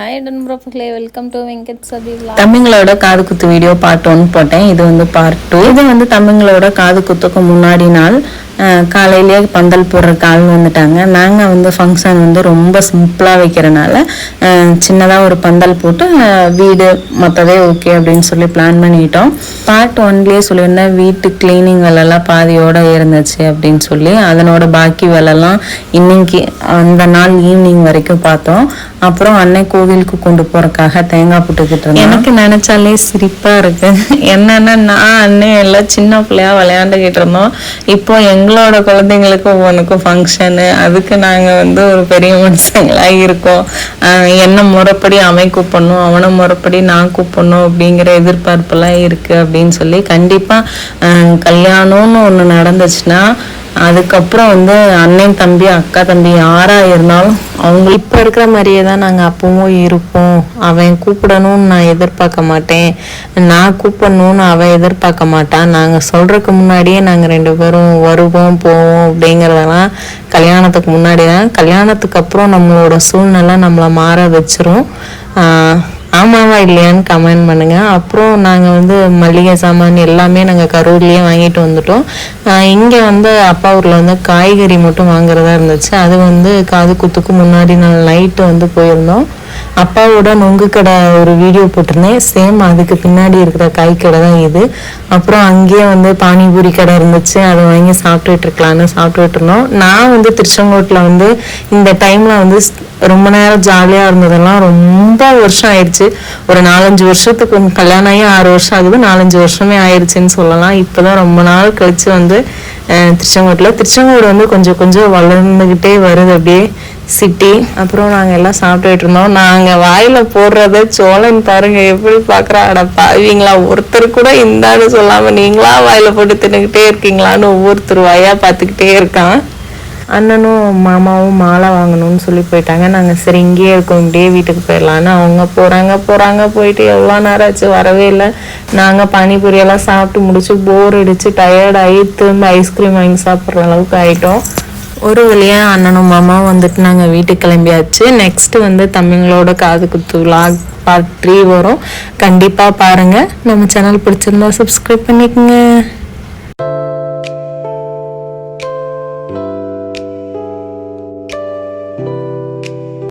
Hi நண்பர்களே welcome to Venkat சதி தம்பிங்களோட காது குத்து வீடியோ பார்ட் ஒன் போட்டேன். இது வந்து பார்ட் டூ இது வந்து தம்பிங்களோட காது குத்துக்கு முன்னாடி நாள். காலையிலேயே பந்தல் போடுறக்கு ஆள் வந்துட்டாங்க. நாங்கள் வந்து ஃபங்க்ஷன் வந்து ரொம்ப சிம்பிளாக வைக்கிறனால சின்னதாக ஒரு பந்தல் போட்டு வீடு மற்றதே ஓகே அப்படின்னு சொல்லி பிளான் பண்ணிட்டோம். பார்ட் ஒன்லேயே சொல்லியிருந்தேன் வீட்டு கிளீனிங் வேலைலாம் பாதியோடு இருந்துச்சு அப்படின்னு சொல்லி. அதனோட பாக்கி வேலைலாம் இன்னைக்கு அந்த நாள் ஈவினிங் வரைக்கும் பார்த்தோம். அப்புறம் அன்னை கோவிலுக்கு கொண்டு போறதுக்காக தேங்காய் போட்டுக்கிட்டு இருந்தேன் எனக்கு நினைச்சாலே சிரிப்பா இருக்கு. என்னன்னா நான் அண்ணன் எல்லாம் சின்ன பிள்ளையா விளையாண்டுக்கிட்டு இருந்தோம். இப்போ எங்களோட குழந்தைங்களுக்கு ஒவ்வொன்றுக்கும் ஃபங்க்ஷனு அதுக்கு நாங்க வந்து ஒரு பெரிய மனுஷங்களா இருக்கோம். ஆஹ் என்ன முறைப்படி அவன் கூப்பிடணும் அவனை முறைப்படி நான் கூப்பிடணும் அப்படிங்கிற எதிர்பார்ப்பெல்லாம் இருக்கு அப்படின்னு சொல்லி கண்டிப்பா கல்யாணம்னு ஒண்ணு நடந்துச்சுன்னா அதுக்கப்புறம் வந்து அண்ணன் தம்பி அக்கா தம்பி யாரா இருந்தாலும் அவங்க இப்ப இருக்கிற மாதிரியே தான் நாங்க அப்பவும் இருப்போம். அவன் கூப்பிடணும்னு நான் எதிர்பார்க்க மாட்டேன். நான் கூப்பிடணும்னு அவன் எதிர்பார்க்க மாட்டான். நாங்க சொல்றதுக்கு முன்னாடியே நாங்க ரெண்டு பேரும் வருவோம் போவோம் அப்படிங்கறதெல்லாம் கல்யாணத்துக்கு முன்னாடி தான் கல்யாணத்துக்கு அப்புறம் நம்மளோட சூழ்நிலை நம்மளை மாற வச்சிரும். ஆஹ் ஆமாவா இல்லையான்னு கமெண்ட் பண்ணுங்க. அப்புறம் நாங்கள் வந்து மளிகை சாமான் எல்லாமே நாங்கள் கரூர்லேயே வாங்கிட்டு வந்துட்டோம். இங்கே வந்து அப்பா ஊரில் வந்து காய்கறி மட்டும் வாங்குறதா இருந்துச்சு. அது வந்து காது குத்துக்கு முன்னாடி நாங்கள் நைட்டு வந்து போயிருந்தோம். அப்பாவோட நொங்கு கடை ஒரு வீடியோ போட்டிருந்தேன். சேம் அதுக்கு பின்னாடி இருக்கிற காய் கடை தான் இது. அப்புறம் அங்கேயே வந்து பானிபூரி கடை இருந்துச்சு. அதை வாங்கி சாப்பிட்டுட்டு இருக்கலாம்னு சாப்பிட்டுட்டு இருந்தோம். நான் வந்து திருச்செங்கோட்டில் வந்து இந்த டைம்ல வந்து ரொம்ப நேரம் ஜாலியாக இருந்ததெல்லாம் ரொம்ப வருஷம் ஆயிடுச்சு. ஒரு நாலஞ்சு வருஷத்துக்கு கல்யாணம் ஆகி ஆறு வருஷம் ஆகுது. நாலஞ்சு வருஷமே ஆயிடுச்சுன்னு சொல்லலாம். இப்போதான் ரொம்ப நாள் கழிச்சு வந்து திருச்செங்கோட்டில். திருச்செங்கோடு வந்து கொஞ்சம் கொஞ்சம் வளர்ந்துக்கிட்டே வருது அப்படியே சிட்டி அப்புறம் நாங்கள் எல்லாம் சாப்பிட்டுட்டு இருந்தோம். நாங்கள் வாயில் போடுறத சோழன் பாருங்க எப்படி பார்க்குறா? அட பாவீங்களா? ஒருத்தர் கூட இந்தான்னு சொல்லாமல் நீங்களா வாயில் போட்டு தின்னுக்கிட்டே இருக்கீங்களான்னு ஒவ்வொருத்தர் வாயாக பார்த்துக்கிட்டே இருக்கான். அண்ணனும் மாமாவும் மாலை வாங்கணும்னு சொல்லி போயிட்டாங்க. நாங்கள் சரி இங்கேயே இருக்கோம் இப்படியே வீட்டுக்கு போயிடலான்னு. அவங்க போகிறாங்க போகிறாங்க போயிட்டு எவ்வளோ நேரம் ஆச்சு வரவே இல்லை. நாங்கள் பானிபூரியெல்லாம் சாப்பிட்டு முடிச்சு போர் அடிச்சு டயர்டாகி ஆகி திரும்ப ஐஸ்கிரீம் வாங்கி சாப்பிட்ற அளவுக்கு ஆகிட்டோம் ஒரு வழியாக அண்ணனும் மாமாவும் வந்துட்டு நாங்கள் வீட்டுக்கு கிளம்பியாச்சு. நெக்ஸ்ட்டு வந்து தம்பிங்களோட காது குத்து vlog பார்ட் த்ரீ வரும். கண்டிப்பாக பாருங்கள் நம்ம சேனல் பிடிச்சிருந்தா சப்ஸ்கிரைப் பண்ணிக்கோங்க.